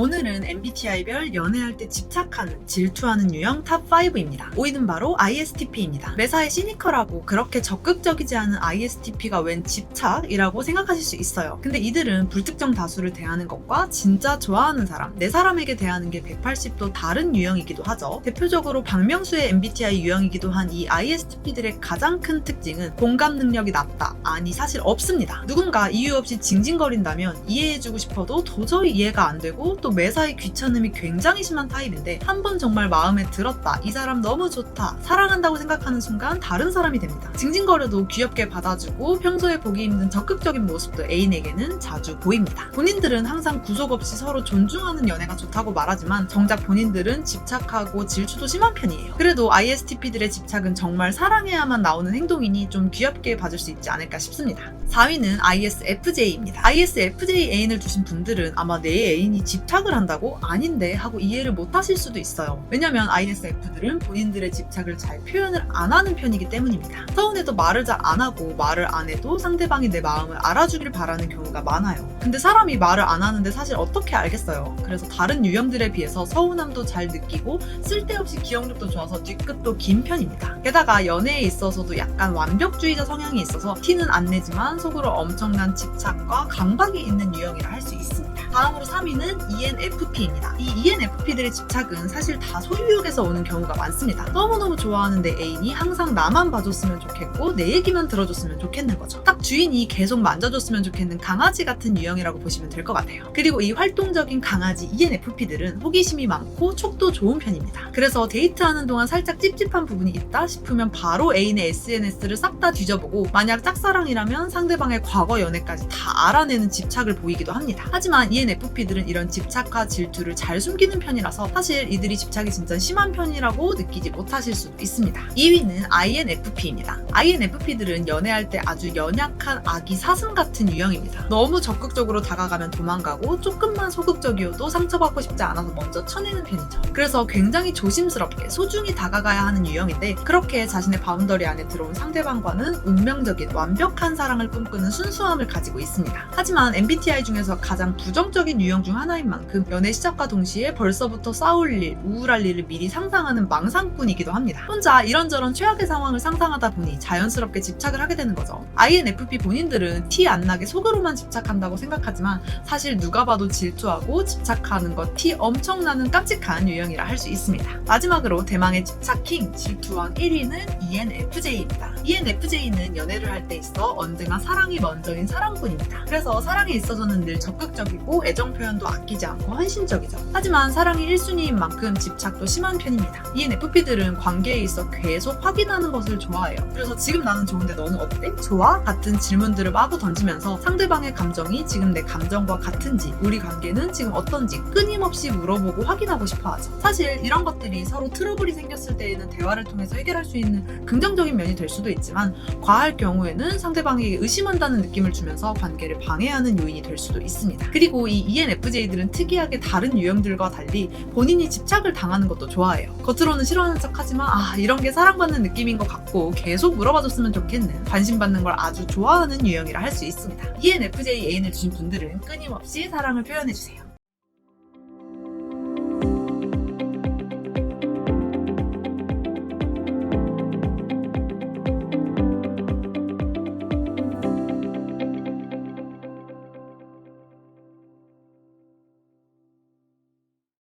오늘은 MBTI별 연애할 때 집착하는, 질투하는 유형 탑 5입니다. 5위는 바로 ISTP입니다. 매사에 시니컬하고 그렇게 적극적이지 않은 ISTP가 웬 집착이라고 생각하실 수 있어요. 근데 이들은 불특정 다수를 대하는 것과 진짜 좋아하는 사람, 내 사람에게 대하는 게 180도 다른 유형이기도 하죠. 대표적으로 박명수의 MBTI 유형이기도 한 이 ISTP들의 가장 큰 특징은 공감 능력이 낮다. 아니 사실 없습니다. 누군가 이유 없이 징징거린다면 이해해주고 싶어도 도저히 이해가 안 되고 또 매사에 귀찮음이 굉장히 심한 타입인데 한 번 정말 마음에 들었다. 이 사람 너무 좋다. 사랑한다고 생각하는 순간 다른 사람이 됩니다. 징징거려도 귀엽게 받아주고 평소에 보기 힘든 적극적인 모습도 애인에게는 자주 보입니다. 본인들은 항상 구속 없이 서로 존중하는 연애가 좋다고 말하지만 정작 본인들은 집착하고 질투도 심한 편이에요. 그래도 ISTP들의 집착은 정말 사랑해야만 나오는 행동이니 좀 귀엽게 봐줄 수 있지 않을까 싶습니다. 4위는 ISFJ입니다. ISFJ 애인을 두신 분들은 아마 내 애인이 집착 을 한다고 아닌데 하고 이해를 못 하실 수도 있어요. 왜냐면 ISF들은 본인들의 집착을 잘 표현을 안 하는 편이기 때문입니다. 서운해도 말을 잘 안 하고 말을 안 해도 상대방이 내 마음을 알아주길 바라는 경우가 많아요. 근데 사람이 말을 안 하는데 사실 어떻게 알겠어요. 그래서 다른 유형들에 비해서 서운함도 잘 느끼고 쓸데없이 기억력도 좋아서 뒤끝도 긴 편입니다. 게다가 연애에 있어서도 약간 완벽주의자 성향이 있어서 티는 안 내지만 속으로 엄청난 집착과 강박이 있는 유형이라 할 수 있습니다. 다음으로 3위는 ENFP입니다. 이 ENFP들의 집착은 사실 다 소유욕에서 오는 경우가 많습니다. 너무너무 좋아하는 내 애인이 항상 나만 봐줬으면 좋겠고 내 얘기만 들어줬으면 좋겠는 거죠. 딱 주인이 계속 만져줬으면 좋겠는 강아지 같은 유형이라고 보시면 될 것 같아요. 그리고 이 활동적인 강아지 ENFP들은 호기심이 많고 촉도 좋은 편입니다. 그래서 데이트하는 동안 살짝 찝찝한 부분이 있다 싶으면 바로 애인의 SNS를 싹 다 뒤져보고 만약 짝사랑이라면 상대방의 과거 연애까지 다 알아내는 집착을 보이기도 합니다. 하지만 ENFP들은 이런 집착과 질투를 잘 숨기는 편이라서 사실 이들이 집착이 진짜 심한 편이라고 느끼지 못하실 수도 있습니다. 2위는 INFP입니다. INFP들은 연애할 때 아주 연약한 아기 사슴 같은 유형입니다. 너무 적극적으로 다가가면 도망가고 조금만 소극적이어도 상처받고 싶지 않아서 먼저 쳐내는 편이죠. 그래서 굉장히 조심스럽게 소중히 다가가야 하는 유형인데 그렇게 자신의 바운더리 안에 들어온 상대방과는 운명적인 완벽한 사랑을 꿈꾸는 순수함을 가지고 있습니다. 하지만 MBTI 중에서 가장 부정 적인 유형 중 하나인 만큼 연애 시작과 동시에 벌써부터 싸울 일, 우울할 일을 미리 상상하는 망상꾼이기도 합니다. 혼자 이런저런 최악의 상황을 상상하다 보니 자연스럽게 집착을 하게 되는 거죠. INFP 본인들은 티 안 나게 속으로만 집착한다고 생각하지만 사실 누가 봐도 질투하고 집착하는 것 티 엄청 나는 깜찍한 유형이라 할 수 있습니다. 마지막으로 대망의 집착 킹 질투왕 1위는 ENFJ입니다. ENFJ는 연애를 할 때 있어 언제나 사랑이 먼저인 사랑꾼입니다. 그래서 사랑에 있어서는 늘 적극적이고 애정 표현도 아끼지 않고 헌신적이죠. 하지만 사랑이 1순위인 만큼 집착도 심한 편입니다. ENFP들은 관계에 있어 계속 확인하는 것을 좋아해요. 그래서 지금 나는 좋은데 너는 어때? 좋아? 같은 질문들을 마구 던지면서 상대방의 감정이 지금 내 감정과 같은지, 우리 관계는 지금 어떤지 끊임없이 물어보고 확인하고 싶어 하죠. 사실 이런 것들이 서로 트러블이 생겼을 때에는 대화를 통해서 해결할 수 있는 긍정적인 면이 될 수도 있지만 과할 경우에는 상대방에게 의심한다는 느낌을 주면서 관계를 방해하는 요인이 될 수도 있습니다. 그리고 이 ENFJ들은 특이하게 다른 유형들과 달리 본인이 집착을 당하는 것도 좋아해요. 겉으로는 싫어하는 척 하지만 아 이런 게 사랑받는 느낌인 것 같고 계속 물어봐줬으면 좋겠는 관심받는 걸 아주 좋아하는 유형이라 할 수 있습니다. ENFJ 애인을 주신 분들은 끊임없이 사랑을 표현해주세요.